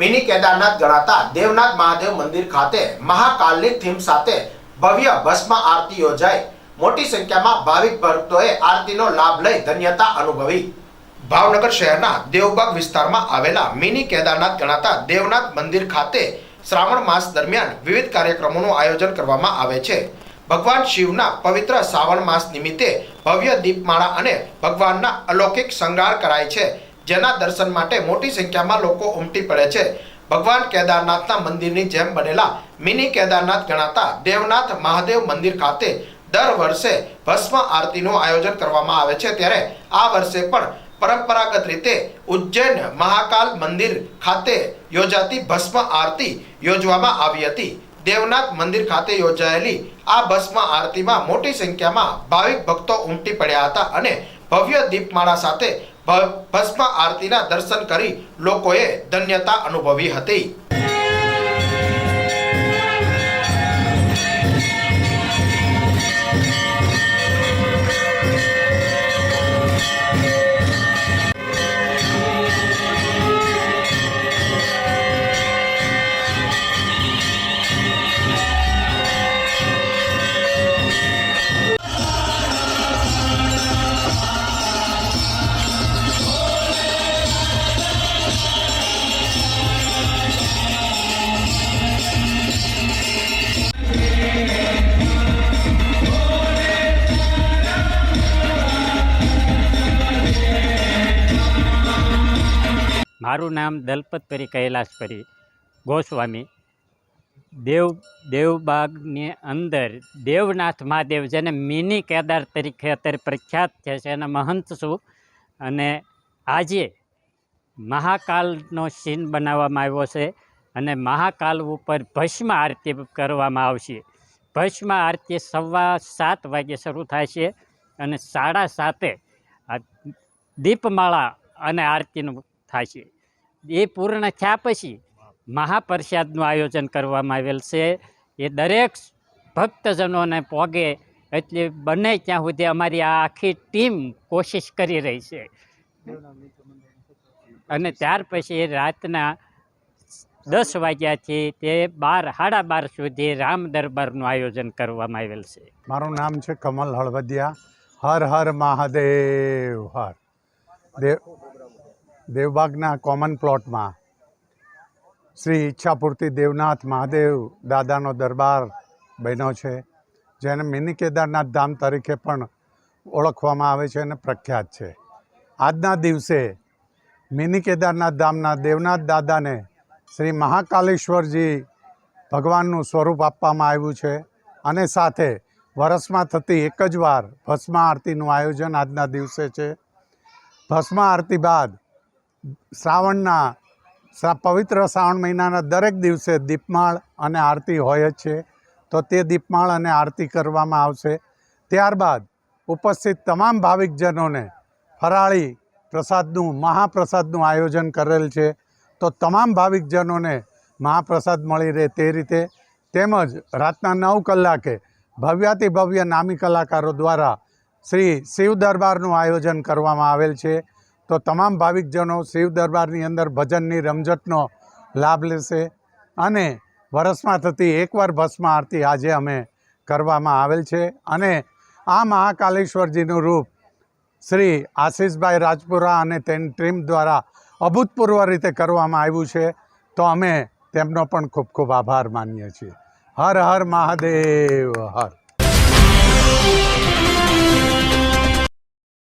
Mini Kedarnath ગણાતા દેવનાથ મહાદેવ મંદિર ખાતે મહાકાલની થીમ સાથે ભવ્ય ભસ્મ આરતી યોજાઈ. મોટી સંખ્યામાં ભાવિક ભક્તોએ આરતીનો લાભ લઈ ધન્યતા અનુભવી. ભાવનગર શહેરના દેવબાગ વિસ્તારમાં આવેલા મિની કેદારનાથ ગણાતા દેવનાથ મંદિર ખાતે શ્રાવણ માસ દરમિયાન વિવિધ કાર્યક્રમોનું આયોજન કરવામાં આવે છે. ભગવાન શિવના પવિત્ર શ્રાવણ માસ નિમિત્તે ભવ્ય દીપમાળા અને ભગવાનના અલૌકિક શણગાર કરાય છે. જેના દર્શન માટે મોટી સંખ્યામાં લોકો ઉમટી પડે છે. ભગવાન કેદારનાથના મંદિરની જેમ બનેલા મિની કેદારનાથ ગણાતા દેવનાથ મહાદેવ મંદિર ખાતે દર વર્ષે ભસ્મ આરતીનું આયોજન કરવામાં આવે છે. ત્યારે આ વર્ષે પણ પરંપરાગત રીતે ઉજ્જૈન મહાકાલ મંદિર ખાતે યોજાતી ભસ્મ આરતી યોજવામાં આવી હતી. દેવનાથ મંદિર ખાતે યોજાયેલી આ ભસ્મ આરતીમાં મોટી સંખ્યામાં ભાવિક ભક્તો ઉમટી પડ્યા હતા અને ભવ્ય દીપમાળા સાથે ભસ્મ આરતીના દર્શન કરી લોકોએ ધન્યતા અનુભવી હતી. મારું નામ દલપતપરી કૈલાસપરી ગોસ્વામી. દેવ, દેવબાગની અંદર દેવનાથ મહાદેવ જેને મિની કેદાર તરીકે અત્યારે પ્રખ્યાત છે એના મહંત છું. અને આજે મહાકાલનો સીન બનાવવામાં આવ્યો છે અને મહાકાલ ઉપર ભસ્મ આરતી કરવામાં આવશે. ભસ્મ આરતી સવા સાત વાગે શરૂ થાય છે અને સાડા સાતે દીપમાળા અને આરતીનું થાય છે. એ પૂર્ણ થયા પછી મહાપ્રસાદનું આયોજન કરવામાં આવેલ છે. એ દરેક ભક્તજનોને પોગે એટલે બને ત્યાં સુધી અમારી આ આખી ટીમ કોશિશ કરી રહી છે. અને ત્યાર પછી રાતના દસ વાગ્યાથી તે બાર, સાડા બાર સુધી રામ દરબારનું આયોજન કરવામાં આવેલ છે. મારું નામ છે કમલ હળવદિયા. હર હર મહાદેવ, હર. દેવ દેવબાગના કોમન પ્લોટમાં શ્રી ઈચ્છાપૂર્તિ દેવનાથ મહાદેવ દાદાનો દરબાર બન્યો છે, જેને મિની કેદારનાથ ધામ તરીકે પણ ઓળખવામાં આવે છે અને પ્રખ્યાત છે. આજના દિવસે મિની કેદારનાથ ધામના દેવનાથ દાદાને શ્રી મહાકાલેશ્વરજી ભગવાનનું સ્વરૂપ આપવામાં આવ્યું છે અને સાથે વરસમાં થતી એક જ વાર ભસ્મા આરતીનું આયોજન આજના દિવસે છે. ભસ્મા આરતી બાદ શ્રાવણના, શ્રા- પવિત્ર શ્રાવણ મહિનાના દરેક દિવસે દીપમાળ અને આરતી હોય જ છે. તો તે દીપમાળ અને આરતી કરવામાં આવશે. ત્યારબાદ ઉપસ્થિત તમામ ભાવિકજનોને ફરાળી પ્રસાદનું, મહાપ્રસાદનું આયોજન કરેલ છે. તો તમામ ભાવિકજનોને મહાપ્રસાદ મળી રહે તે રીતે. તેમજ રાતના નવ કલાકે ભવ્યાતિ ભવ્ય નામી કલાકારો દ્વારા શ્રી શિવ દરબારનું આયોજન કરવામાં આવેલ છે. તો તમામ ભાવિકજનો શિવ દરબારની અંદર ભજનની રમઝટનો લાભ લેશે અને વરસમાં થતી એકવાર ભસ્મ આરતી આજે અમે કરવામાં આવેલ છે અને આ મહાકાલેશ્વરજીનું રૂપ શ્રી આશીષભાઈ રાજપુરા અને તેની ટીમ દ્વારા અભૂતપૂર્વ રીતે કરવામાં આવ્યું છે તો અમે તેમનો પણ ખૂબ ખૂબ આભાર માનીએ છીએ. હર હર મહાદેવ, હર.